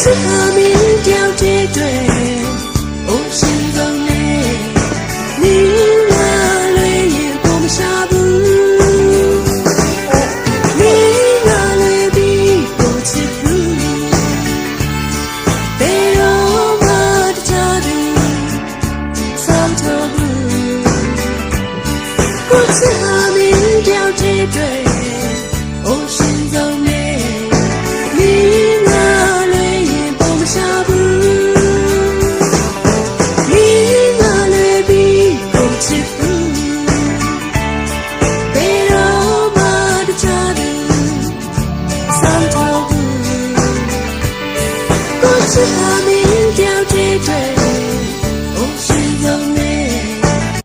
是和明交接对，哦，是个你，你那泪也过不下不，你那泪比过去不，被我把的家的伤透不，不是。是否你已厌